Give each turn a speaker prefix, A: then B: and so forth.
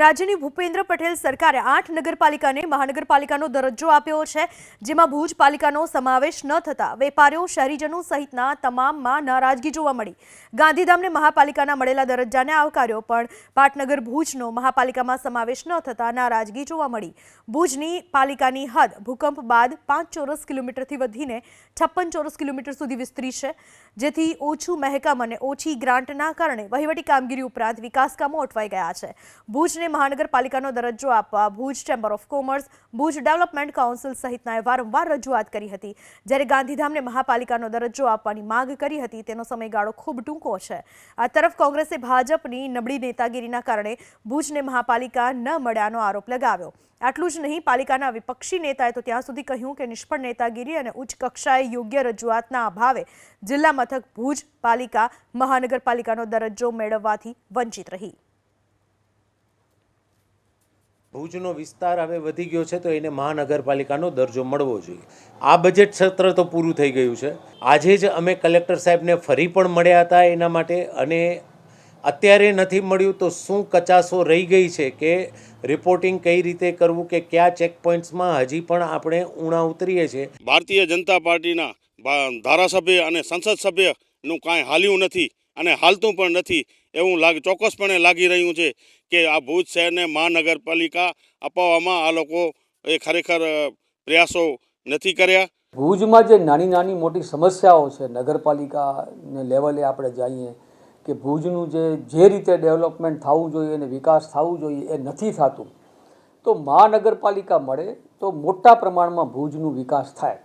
A: રાજ્યની ભૂપેન્દ્ર પટેલ સરકારે આઠ નગરપાલિકાને મહાનગરપાલિકાનો દરજ્જો આપ્યો છે, જેમાં ભુજ પાલિકાનો સમાવેશ ન થતા વેપારીઓ, શહેરીજનો સહિતના તમામમાં નારાજગી જોવા મળી. ગાંધીધામને મહાપાલિકાના મળેલા દરજ્જાને આવકાર્યો, પણ પાટનગર ભુજનો મહાપાલિકામાં સમાવેશ ન થતા નારાજગી જોવા મળી. ભુજની પાલિકાની હદ ભૂકંપ બાદ પાંચ ચોરસ કિલોમીટરથી વધીને છપ્પન ચોરસ કિલોમીટર સુધી વિસ્તરી છે. જેથી ઓછું મહેકમ અને ઓછી ગ્રાન્ટના કારણે વહીવટી કામગીરી ઉપરાંત વિકાસ કામો અટવાઈ ગયા છે. ભુજને મહાનગરપાલિકાનો દરજ્જો આપવા Bhuj chamber of commerce Bhuj development council સહિતનાએ વારંવાર રજૂઆત કરી હતી. જ્યારે ગાંધીધામને મહાપાલિકાનો દરજ્જો આપવાની માંગ કરી હતી, તેનો સમયગાળો ખૂબ ટૂંકો છે. આ તરફ કોંગ્રેસે ભાજપની નબળી નેતાગીરીના કારણે ભુજને મહાપાલિકા ન મળ્યાનો આરોપ લગાવ્યો. આટલું જ નહીં, પાલિકાના વિપક્ષી નેતાએ તો ત્યાં સુધી કહ્યું કે નિષ્ફળ નેતાગીરી અને ઉચ્ચ કક્ષાએ યોગ્ય રજૂઆતના અભાવે જિલ્લા મથક ભુજ પાલિકા મહાનગરપાલિકાનો દરજ્જો મેળવવાથી વંચિત રહી.
B: ભુજનો વિસ્તાર હવે વધી ગયો છે તો એને મહાનગરપાલિકાનો દરજ્જો મળવો જોઈએ. આ બજેટ સત્ર તો પૂરું થઈ ગયું છે. આજે જ અમે કલેક્ટર સાહેબને ફરી પણ મળ્યા હતા એના માટે અને અત્યારે નથી મળ્યું તો શું કચાસો રહી ગઈ છે કે રિપોર્ટિંગ કઈ રીતે કરવું કે કયા ચેક પોઈન્ટ્સમાં હજી પણ આપણે ઉણા ઉતરીએ છીએ.
C: ભારતીય જનતા પાર્ટીના ધારાસભ્ય અને સંસદ સભ્યનું કાંઈ હાલ્યું નથી. અને હાલતું પણ નથી એવું લાગ, ચોક્કસપણે લાગી રહ્યું છે કે આ ભુજ શહેરને મહાનગરપાલિકા અપાવવામાં આ લોકો એ ખરેખર પ્રયાસો નથી કર્યા.
D: ભુજમાં જે નાની નાની મોટી સમસ્યાઓ છે નગરપાલિકાને લેવલે આપણે જઈએ કે ભુજનું જે જે રીતે ડેવલપમેન્ટ થવું જોઈએ અને વિકાસ થવું જોઈએ એ નથી થતું, તો મહાનગરપાલિકા મળે તો મોટા પ્રમાણમાં ભુજનું વિકાસ થાય.